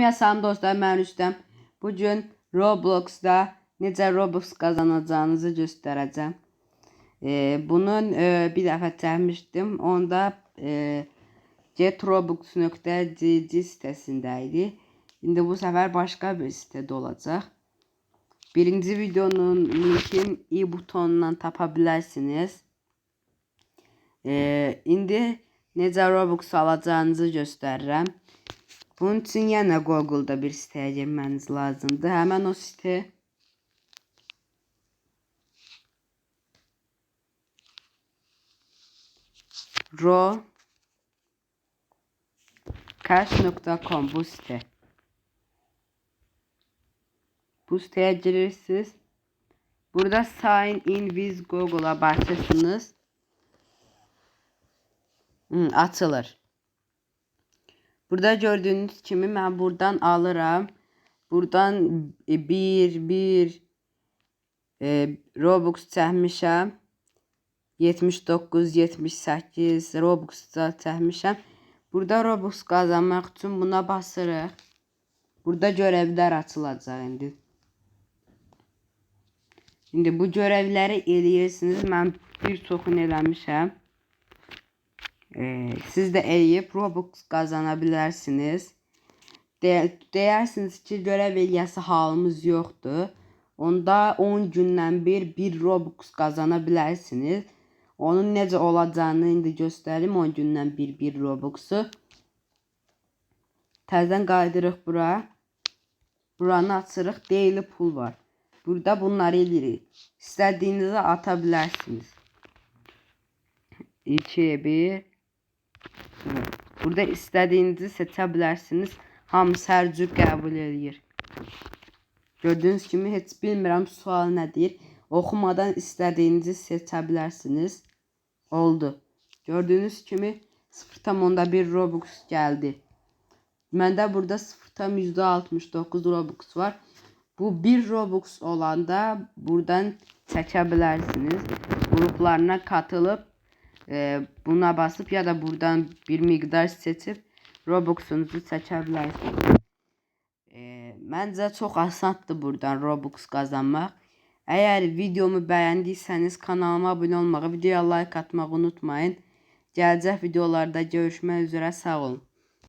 Salam dostlar, mən Rüstəm. Bu gün Robloxda necə Robux qazanacağınızı göstərəcəm. E, bunun e, bir dəfə çəkmişdim. Onda e, getrobux.gg sitəsində idi. İndi bu səfər başqa bir sitədə olacaq. Birinci videonun linkini i butonundan tapa bilərsiniz. E, indi necə Robux alacağınızı göstərirəm. Bunun için yenə Google'da bir sitəyə girməniz lazımdır. Həmən o site ro cash.com bu site. Bu siteye girirsiniz. Burada sign in with Google'a basırsınız. Hı, açılır. Burada gördüğünüz kimi ben buradan alıram. Buradan e, bir bir e, Robux çəkmişəm. 79, 78 Robux da. Burada Robux qazanmaq üçün buna basırıq. Burada görevlər açılacaq indi. İndi bu görevləri eləyirsiniz. Mən bir çoxunu eləmişəm. Ee, siz de eləyib Robux qazanabilirsiniz. De deyersiniz ki görev eləyəsi halımız yoxdur. Onda 10 gündən bir bir Robux qazanabilirsiniz. Onun necə olacağını indi göstərim 10 gündən bir bir Robux'u. Təzədən qaydırıq bura. Buranı açırıq. Daily pul var. Burada bunları eləyirik. İstədiyinizi atabilirsiniz. 2 1 Burada istediğinizi seçebilirsiniz. Hamısı hər cür qəbul edir. Gördüğünüz kimi heç bilmirəm sual nədir. Oxumadan istədiyinizi seçə bilərsiniz. Oldu. Gördüğünüz kimi 0.1 Robux gəldi. Məndə burada 0.69 Robux var. Bu 1 Robux olanda buradan çəkə bilərsiniz. Qruplarına katılıp e, buna basıp ya da buradan bir miktar seçip Robux'unuzu çəkebilirsiniz. E, məncə çox asandır buradan Robux qazanmaq. Əgər videomu bəyəndiysəniz kanalıma abunə olmağı, videoya like atmağı unutmayın. Gələcək videolarda görüşmək üzrə sağ olun.